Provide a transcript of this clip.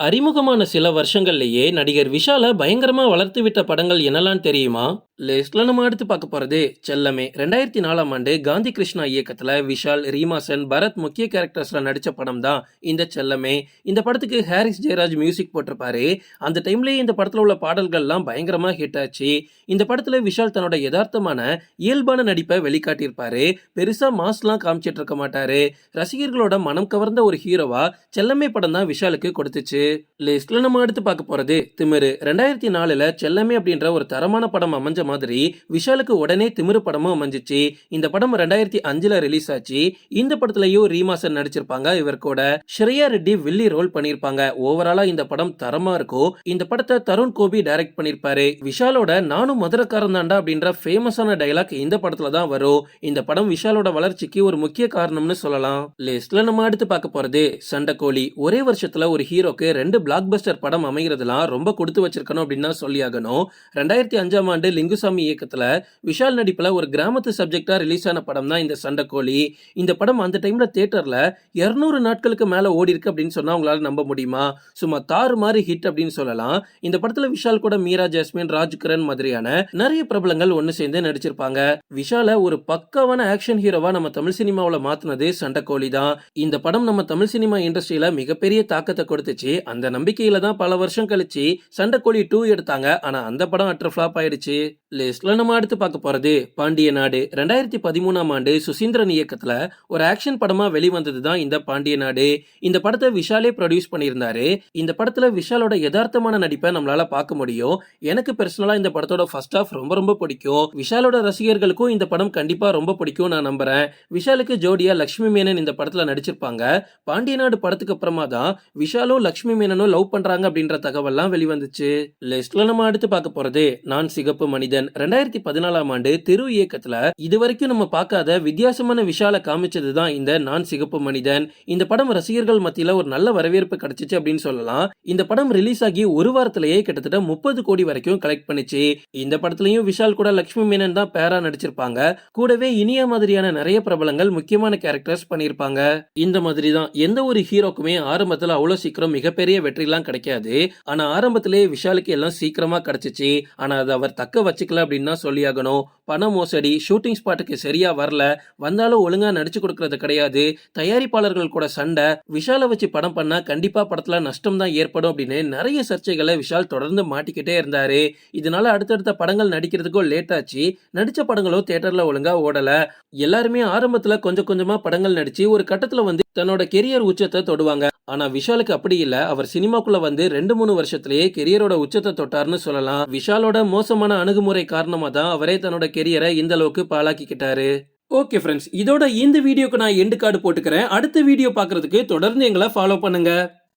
அறிமுகமான சில வருஷங்கள்லேயே நடிகர் விஷால பயங்கரமா வளர்த்து விட்ட படங்கள் என்னெல்லாம் தெரியுமா? லிஸ்ட்ல நம்ம அடுத்து பார்க்க போறது செல்லமே. ரெண்டாயிரத்தி நாலாம் ஆண்டு காந்தி கிருஷ்ணா இயக்கத்துல விஷால் ரீமாசன் பரத் முக்கிய கேரக்டர்ஸ்ல நடிச்ச படம் தான் இந்த செல்லமே. இந்த படத்துக்கு ஹாரிஸ் ஜெயராஜ் மியூசிக் போட்டிருப்பாரு. அந்த டைம்லயே இந்த படத்துல உள்ள பாடல்கள்லாம் பயங்கரமா ஹிட் ஆச்சு. இந்த படத்துல விஷால் தன்னோட யதார்த்தமான இயல்பான நடிப்பை வெளிக்காட்டியிருப்பாரு. பெருசா மாஸ்லாம் காமிச்சிட்டு இருக்க மாட்டாரு. ரசிகர்களோட மனம் கவர்ந்த ஒரு ஹீரோவா செல்லமே படம் தான் விஷாலுக்கு கொடுத்துச்சு. லிஸ்ட்ல நம்ம எடுத்து பார்க்க போறது. திமிரு. ரெண்டாயிரத்தி நாலுல செல்லமே அப்படின்ற ஒரு தரமான படம் அமைஞ்ச மாதிரி விஷாலுக்கு உடனே திமிரு படமும் அமைஞ்சிச்சு. இந்த படம் ரெண்டாயிரத்தி அஞ்சுல ரிலீஸ் ஆச்சு. இந்த படத்துலயும் ரீமாசன் நடிச்சிருப்பாங்க இவர் கூட. ஸ்ரேயா ரெட்டி வில்லி ரோல் பண்ணிருப்பாங்க ஓவராலா இந்த படம் தரமா இருக்கும். இந்த படத்தை தருண் கோபி டைரக்ட் பண்ணிருப்பாரு விஷாலோட நானும் மதுரக்காரன் தாண்டா அப்படின்ற ஃபேமஸான டைலாக் இந்த படத்துல தான் வரும். இந்த படம் விஷாலோட வளர்ச்சிக்கு ஒரு முக்கிய காரணம்னு சொல்லலாம். லிஸ்ட்ல நம்ம அடுத்து பார்க்க போறது சண்டைக்கோழி ஒரே வருஷத்துல ஒரு ஹீரோக்கு ரெண்டு பிளாக் பஸ்டர் படம் அமைகிறதுலாம் ரொம்ப கொடுத்து வச்சிருக்கணும் அப்படின்னு தான் சொல்லியாகணும். ரெண்டாயிரத்தி அஞ்சாம் ஆண்டு லிங்குசாமி இயக்கத்தில் விஷால் நடிப்பில் ஒரு கிராமத்து சப்ஜெக்டாக ரிலீஸ் ஆன படம் தான் இந்த சண்டைக்கோழி. இந்த படம் அந்த டைமில் தேட்டரில் இரநூறு நாட்களுக்கு மேலே ஓடி இருக்கு அப்படின்னு சொன்னால் உங்களால் நம்ப முடியுமா? சும்மா தாறு மாதிரி ஹிட் அப்படின்னு சொல்லலாம். இந்த படத்தில் விஷால் கூட மீரா ஜாஸ்மின் ராஜ்கிரண் மாதிரியான நிறைய பிரபலங்கள் ஒன்று சேர்ந்து நடிச்சிருப்பாங்க. விஷாலை ஒரு பக்காவான ஆக்ஷன் ஹீரோவா நம்ம தமிழ் சினிமாவில் மாத்துனது சண்டைக்கோழி தான். இந்த படம் நம்ம தமிழ் சினிமா இண்டஸ்ட்ரியில மிகப்பெரிய தாக்கத்தை கொடுத்துச்சு. அந்த நம்பிக்கையில தான் பல வருஷம் கழிச்சு சண்டைக்கோழி டூ எடுத்தாங்க. ஆனா அந்த படம் அற்ற ஃபிளாப் ஆயிடுச்சு. லிஸ்ட்ல நம்ம அடுத்து பார்க்க போறது பாண்டிய நாடு. ரெண்டாயிரத்தி பதிமூணாம் ஆண்டு சுசீந்திரன் இயக்கத்துல ஒரு ஆக்ஷன் படமா வெளிவந்தது தான் இந்த பாண்டிய நாடு. இந்த படத்தை விஷாலே ப்ரொடியூஸ் பண்ணியிருந்தாரு. இந்த படத்துல விஷாலோட யதார்த்தமான நடிப்பை நம்மளால பார்க்க முடியும். எனக்கு பர்சனலா இந்த படத்தோட ஃபர்ஸ்ட் ஆஃப் ரொம்ப ரொம்ப பிடிக்கும். விஷாலோட ரசிகர்களுக்கும் இந்த படம் கண்டிப்பா ரொம்ப பிடிக்கும் நான் நம்புறேன். விஷாலுக்கு ஜோடியா லக்ஷ்மி மேனன் இந்த படத்துல நடிச்சிருப்பாங்க. பாண்டிய நாடு படத்துக்கு அப்புறமா தான் விஷாலும் லக்ஷ்மி மேனனும் லவ் பண்றாங்க அப்படின்ற தகவல்லாம் வெளிவந்துச்சு. லிஸ்ட்ல நம்ம அடுத்து பார்க்க போறது நான் சிகப்பு மனிதன். ரெண்டாயிரத்தி பதினாலாம் ஆண்டு தெரு இயக்கத்துல இதுவரைக்கும் நம்ம பார்க்காத வித்தியாசமான விஷால காமிச்சதுதான் இந்த நான் சிகப்பு மனிதன். இந்த படம் ரசிகர்கள் மத்தியில ஒரு நல்ல வரவேற்பு கிடைச்சிச்சு அப்படின்னு சொல்லலாம். இந்த படம் ரிலீஸ் ஆகி ஒரு வாரத்திலேயே கிட்டத்தட்ட முப்பது கோடி வரைக்கும் கலெக்ட் பண்ணிச்சு. இந்த படத்துலயும் விஷால் கூட லக்ஷ்மி மேனன் தான் பேரா நடிச்சிருப்பாங்க. கூடவே இனிய மாதிரியான நிறைய பிரபலங்கள் முக்கியமான கேரக்டர்ஸ் பண்ணியிருப்பாங்க. இந்த மாதிரி தான் எந்த ஒரு ஹீரோக்குமே ஆரம்பத்துல அவ்வளோ சீக்கிரம் மிகப்பெரிய பெரிய வெற்றிலாம் கிடைக்காது. ஆனா ஆரம்பத்திலே விஷாலுக்கு எல்லாம் சீக்கிரமா கிடைச்சிச்சு. ஆனா அதை அவர் தக்க வச்சுக்கல அப்படின்னு தான் சொல்லியாகணும் பண மோசடி ஷூட்டிங் ஸ்பாட்டுக்கு சரியா வரல. வந்தாலும் ஒழுங்கா நடிச்சு கொடுக்கறது கிடையாது. தயாரிப்பாளர்கள் கூட சண்டை. விஷாலை வச்சு படம் பண்ணா கண்டிப்பா படத்துல நஷ்டம் தான் ஏற்படும் அப்படின்னு நிறைய சர்ச்சைகளை விஷால் தொடர்ந்து மாட்டிக்கிட்டே இருந்தாரு. இதனால அடுத்தடுத்த படங்கள் நடிக்கிறதுக்கும் லேட் ஆச்சு. நடிச்ச படங்களும் தியேட்டர்ல ஒழுங்கா ஓடல. எல்லாருமே ஆரம்பத்துல கொஞ்சம் கொஞ்சமா படங்கள் நடிச்சு ஒரு கட்டத்துல வந்து தன்னோட கெரியர் உச்சத்தை தொடுவாங்க. ஆனா விஷாலுக்கு அப்படி இல்ல. அவர் சினிமாக்குள்ள வந்து ரெண்டு மூணு வருஷத்திலேயே கெரியரோட உச்சத்தை தொட்டார்னு சொல்லலாம். விஷாலோட மோசமான அணுகுமுறை காரணமா தான் அவரே தன்னோட கெரியரை இந்த அளவுக்கு பாழாக்கிக்கிட்டாரு. ஓகே ஃப்ரெண்ட்ஸ் இதோட இந்த வீடியோக்கு நான் எண்டு கார்டு போட்டுக்கிறேன். அடுத்த வீடியோ பார்க்கறதுக்கு தொடர்ந்து எங்களை ஃபாலோ பண்ணுங்க.